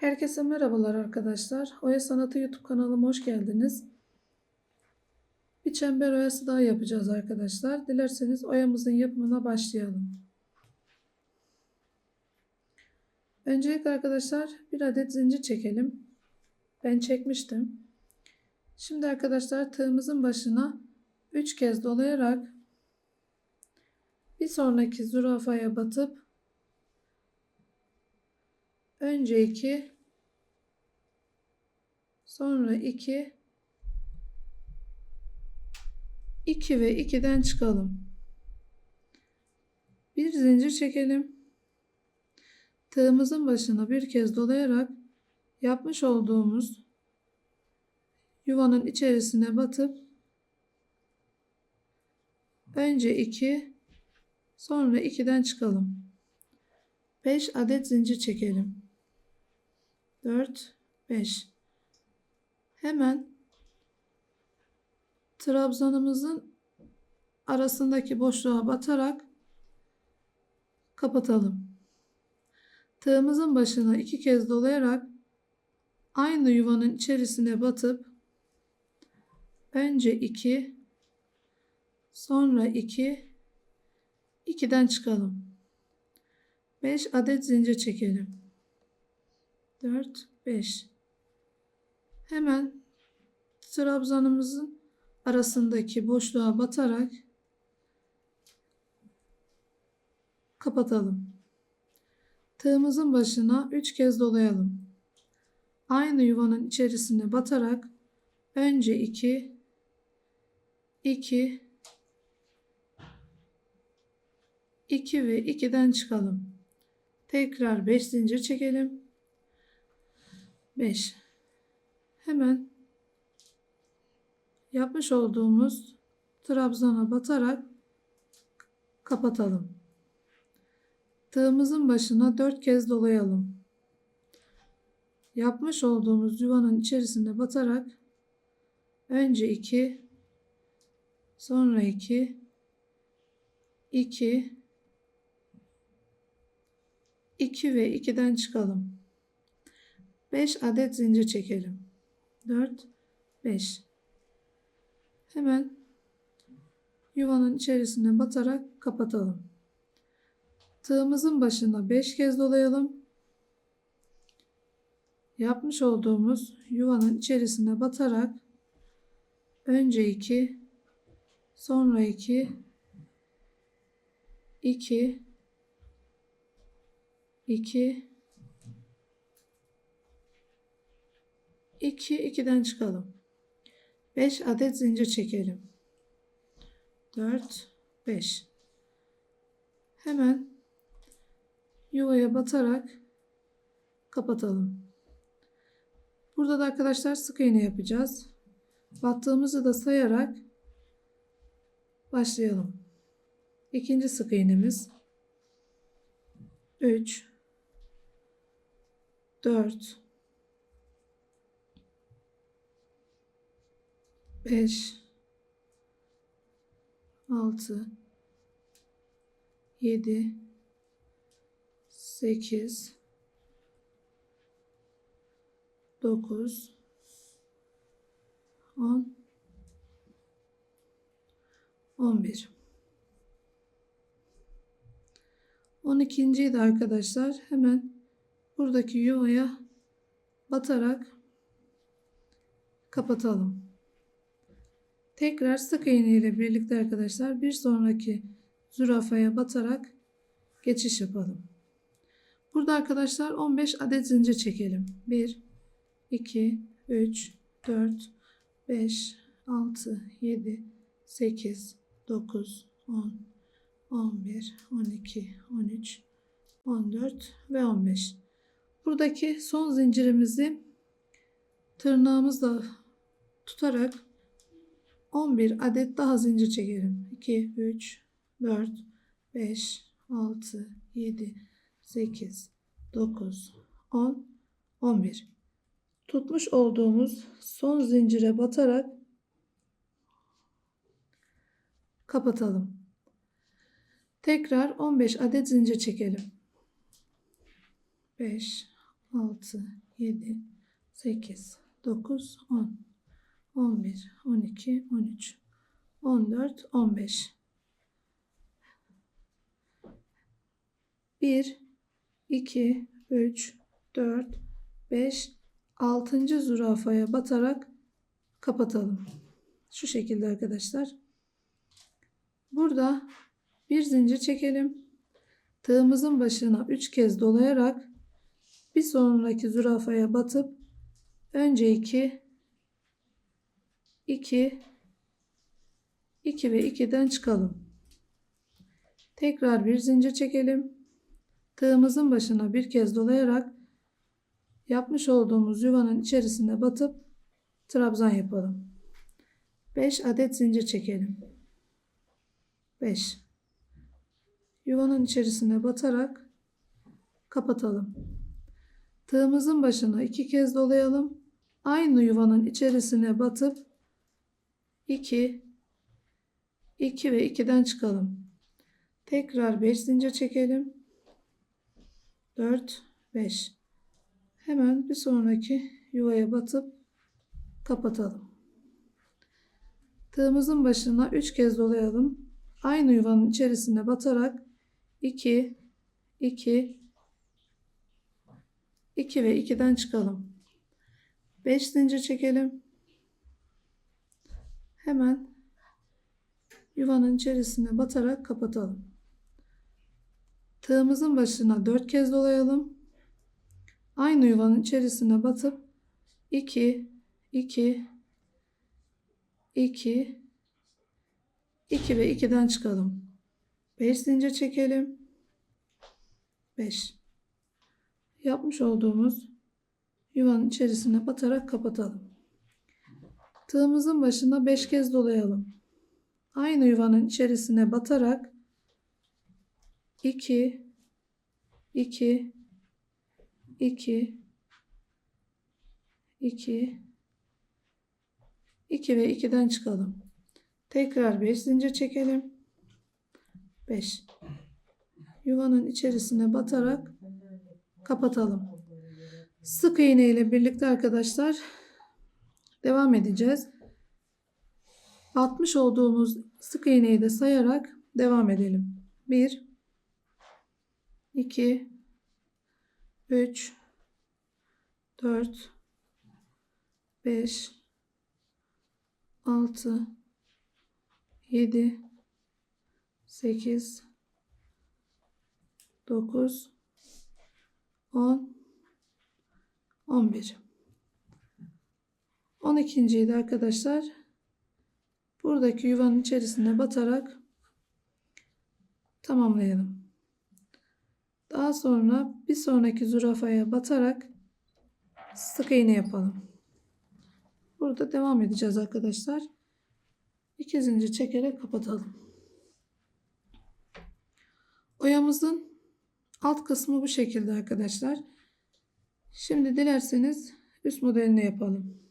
Herkese merhabalar arkadaşlar. Oya Sanatı YouTube kanalıma hoş geldiniz. Bir çember oyası daha yapacağız arkadaşlar. Dilerseniz oyamızın yapımına başlayalım. Öncelikle arkadaşlar bir adet zincir çekelim. Ben çekmiştim. Şimdi arkadaşlar tığımızın başına 3 kez dolayarak bir sonraki zürafaya batıp önce 2 sonra 2 2 ve 2'den çıkalım. Bir zincir çekelim. Tığımızın başına bir kez dolayarak yapmış olduğumuz yuvanın içerisine batıp önce 2 sonra 2'den çıkalım. 5 adet zincir çekelim. 4 5 Hemen trabzanımızın arasındaki boşluğa batarak kapatalım. Tığımızın başına iki kez dolayarak aynı yuvanın içerisine batıp önce 2 sonra 2 2'den çıkalım. 5 adet zincir çekelim. 4 5 Hemen trabzanımızın arasındaki boşluğa batarak kapatalım. Tığımızın başına 3 kez dolayalım. Aynı yuvanın içerisine batarak önce 2 2 2 ve 2'den çıkalım. Tekrar 5 zincir çekelim. 5 Hemen yapmış olduğumuz trabzana batarak kapatalım. Tığımızın başına 4 kez dolayalım. Yapmış olduğumuz yuvanın içerisine batarak önce 2 sonra 2 2 2 ve 2'den çıkalım. 5 adet zincir çekelim. 4 5 Hemen yuvanın içerisine batarak kapatalım. Tığımızın başına 5 kez dolayalım. Yapmış olduğumuz yuvanın içerisine batarak önce 2 sonra 2 2 2 2 2'den çıkalım. 5 adet zincir çekelim. 4 5 Hemen yuvaya batarak kapatalım. Burada da arkadaşlar sık iğne yapacağız. Battığımızı da sayarak başlayalım. İkinci sık iğnemiz 3 4 5 6 7 8 9 10 11 12. de arkadaşlar. Hemen buradaki yuvaya batarak kapatalım. Tekrar sık iğne ile birlikte arkadaşlar bir sonraki zürafaya batarak geçiş yapalım. Burada arkadaşlar 15 adet zincir çekelim. 1 2 3 4 5 6 7 8 9 10 11 12 13 14 ve 15. Buradaki son zincirimizi tırnağımızla tutarak 11 adet daha zincir çekelim. 2, 3, 4, 5, 6, 7, 8, 9, 10, 11. Tutmuş olduğumuz son zincire batarak kapatalım. Tekrar 15 adet zincir çekelim. 5, 6, 7, 8, 9, 10, 11, 12, 13, 14, 15. 1, 2, 3, 4, 5, 6. zürafaya batarak kapatalım. Şu şekilde arkadaşlar. Burada bir zincir çekelim. Tığımızın başına 3 kez dolayarak bir sonraki zürafaya batıp önce 2 2 2 ve 2'den çıkalım. Tekrar bir zincir çekelim. Tığımızın başına bir kez dolayarak yapmış olduğumuz yuvanın içerisine batıp trabzan yapalım. 5 adet zincir çekelim. 5 yuvanın içerisine batarak kapatalım. Tığımızın başına iki kez dolayalım. Aynı yuvanın içerisine batıp 2 2 ve 2'den çıkalım. Tekrar 5 zincir çekelim. 4 5 Hemen bir sonraki yuvaya batıp kapatalım. Tığımızın başına 3 kez dolayalım. Aynı yuvanın içerisine batarak 2 2 2 ve 2'den çıkalım. 5 zincir çekelim. Hemen yuvanın içerisine batarak kapatalım. Tığımızın başına 4 kez dolayalım. Aynı yuvanın içerisine batıp 2 2 2 2 ve 2'den çıkalım. 5 zincir çekelim. 5. Yapmış olduğumuz yuvanın içerisine batarak kapatalım. Tığımızın başına 5 kez dolayalım. Aynı yuvanın içerisine batarak 2 2 2 2 2 ve 2'den çıkalım. Tekrar 5 zincir çekelim. 5. Yuvanın içerisine batarak kapatalım. Sık iğne ile birlikte arkadaşlar devam edeceğiz. Batmış olduğumuz sık iğneyi de sayarak devam edelim. 1 2 3 4 5 6 7 8 9 10 11 12. de arkadaşlar buradaki yuvanın içerisine batarak tamamlayalım. Daha sonra bir sonraki zürafaya batarak sık iğne yapalım. Burada devam edeceğiz arkadaşlar. İki zincir çekerek kapatalım. Oyamızın alt kısmı bu şekilde arkadaşlar. Şimdi dilerseniz üst modelini yapalım.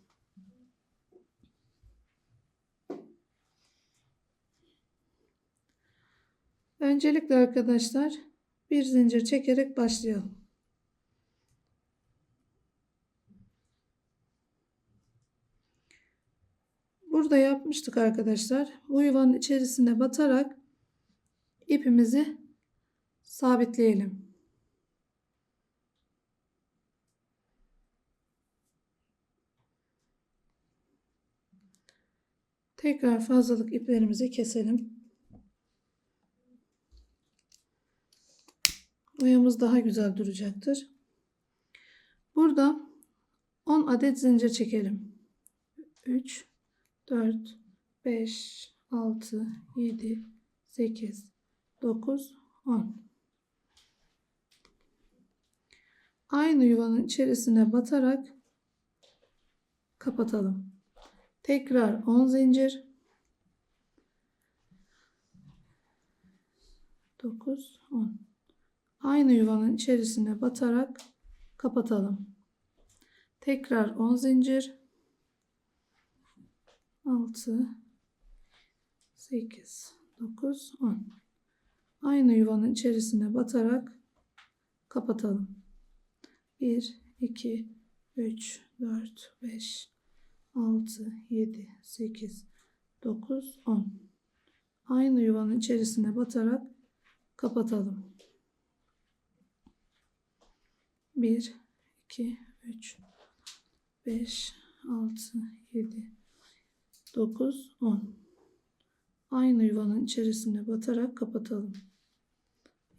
Öncelikle arkadaşlar bir zincir çekerek başlayalım. Burada yapmıştık arkadaşlar. Bu yuvanın içerisine batarak ipimizi sabitleyelim. Tekrar fazlalık iplerimizi keselim. Oyamız daha güzel duracaktır. Burada 10 adet zincir çekelim. 3 4 5 6 7 8 9 10 Aynı yuvanın içerisine batarak kapatalım. Tekrar 10 zincir 9 10 Aynı yuvanın içerisine batarak kapatalım. Tekrar 10 zincir 6 8 9 10 Aynı yuvanın içerisine batarak kapatalım. 1 2, 3, 4, 5, 6, 7, 8, 9, 10. Aynı yuvanın içerisine batarak kapatalım. 1, 2, 3, 5, 6, 7, 9, 10. Aynı yuvanın içerisine batarak kapatalım.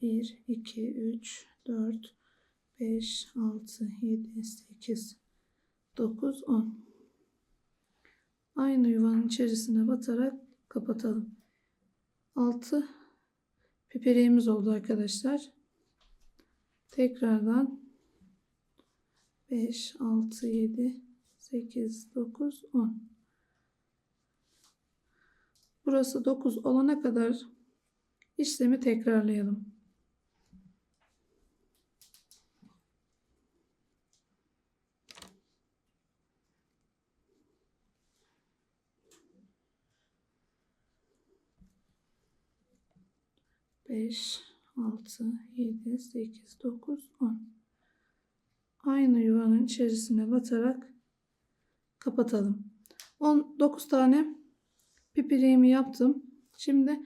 1, 2, 3, 4, 5, 6, 7, 8, 9, 10. Aynı yuvanın içerisine batarak kapatalım. 6 piperiğimiz oldu arkadaşlar. Tekrardan 5, 6, 7, 8, 9, 10. Burası 9 olana kadar işlemi tekrarlayalım. Beş, altı, yedi, sekiz, dokuz, on. Aynı yuvanın içerisine batarak kapatalım. 19 tane pipiriğimi yaptım. Şimdi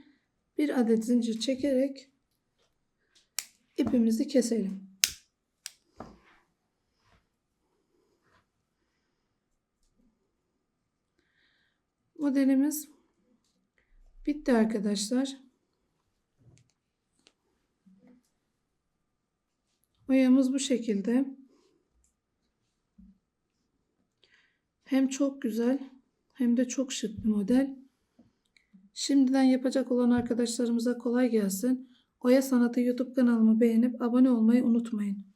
bir adet zincir çekerek ipimizi keselim. Modelimiz bitti arkadaşlar. Oyamız bu şekilde. Hem çok güzel hem de çok şık bir model. Şimdiden yapacak olan arkadaşlarımıza kolay gelsin. Oya Sanatı YouTube kanalımı beğenip abone olmayı unutmayın.